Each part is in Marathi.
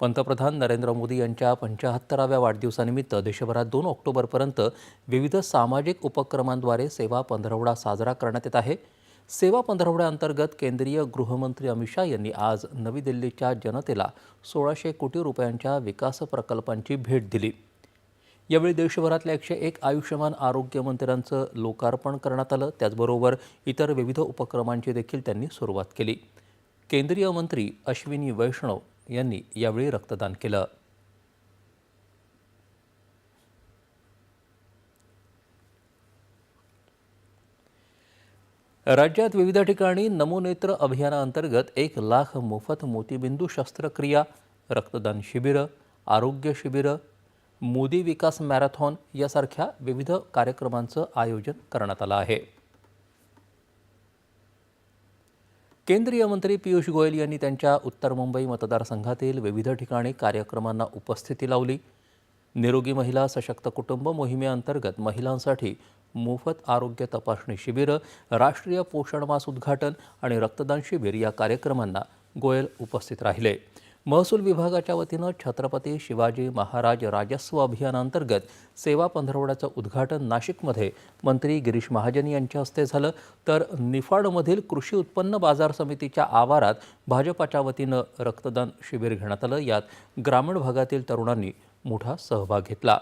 पंतप्रधान नरेंद्र मोदी यांच्या पंचाहत्तराव्या वाढदिवसानिमित्त देशभरात दोन ऑक्टोबरपर्यंत विविध सामाजिक उपक्रमांद्वारे सेवा पंधरवडा साजरा करण्यात येत आहे. सेवा पंधरवड्याअंतर्गत केंद्रीय गृहमंत्री अमित शाह यांनी आज नवी दिल्लीच्या जनतेला सोळाशे कोटी रुपयांच्या विकास प्रकल्पांची भेट दिली. यावेळी देशभरातल्या एकशे एक आयुष्यमान आरोग्य मंदिरांचं लोकार्पण करण्यात आलं. त्याचबरोबर इतर विविध उपक्रमांची देखील त्यांनी सुरुवात केली. केंद्रीय मंत्री अश्विनी वैष्णव यांनी यावेळी रक्तदान केलं. राज्यात विविध ठिकाणी नमोनेत्र अभियानाअंतर्गत एक लाख मोफत मोतीबिंदू शस्त्रक्रिया रक्तदान शिबिरं आरोग्य शिबिरं मोदी विकास मॅरेथॉन यासारख्या विविध कार्यक्रमांचं आयोजन करण्यात आलं आहे. केंद्रीय मंत्री पियुष गोयल यांनी त्यांच्या उत्तर मुंबई मतदारसंघातील विविध ठिकाणी कार्यक्रमांना उपस्थिती लावली. निरोगी महिला सशक्त कुटुंब मोहिमेअंतर्गत महिलांसाठी मोफत आरोग्य तपासणी शिबिरं राष्ट्रीय पोषण मास उद्घाटन आणि रक्तदान शिबिर या कार्यक्रमांना गोयल उपस्थित राहिले. महसूल विभागाच्या वतीनं छत्रपती शिवाजी महाराज राजस्व अभियानांतर्गत सेवा पंधरवड्याचं उद्घाटन नाशिकमध्ये मंत्री गिरीश महाजन यांच्या हस्ते झालं. तर निफाडमधील कृषी उत्पन्न बाजार समितीच्या आवारात भाजपाच्या वतीनं रक्तदान शिबिर घेण्यात आलं. यात ग्रामीण भागातील तरुणांनी मोठा सहभाग घेतला.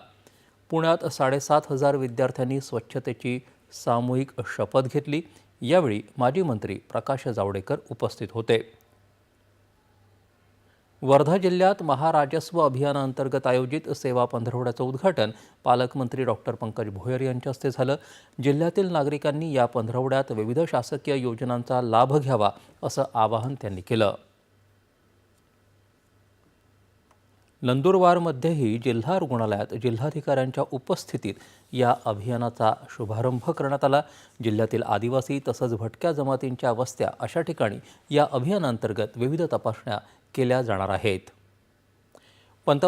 पुण्यात साडेसात हजार विद्यार्थ्यांनी स्वच्छतेची सामूहिक शपथ घेतली. यावेळी माजी मंत्री प्रकाश जावडेकर उपस्थित होते. वर्धा जिल्ह्यात महाराजस्व अभियानाअंतर्गत आयोजित सेवा पंधरवड्याचं उद्घाटन पालकमंत्री डॉक्टर पंकज भोयर यांच्या हस्ते झालं. जिल्ह्यातील नागरिकांनी या पंधरवड्यात विविध शासकीय योजनांचा लाभ घ्यावा असं आवाहन त्यांनी केलं. नंदुरबारमध्येही जिल्हा रुग्णालयात जिल्हाधिकाऱ्यांच्या उपस्थितीत या अभियानाचा शुभारंभ करण्यात आला. जिल्ह्यातील आदिवासी तसंच भटक्या जमातींच्या वस्त्या अशा ठिकाणी या अभियानांतर्गत विविध तपासण्या केल्या जाणार आहेत.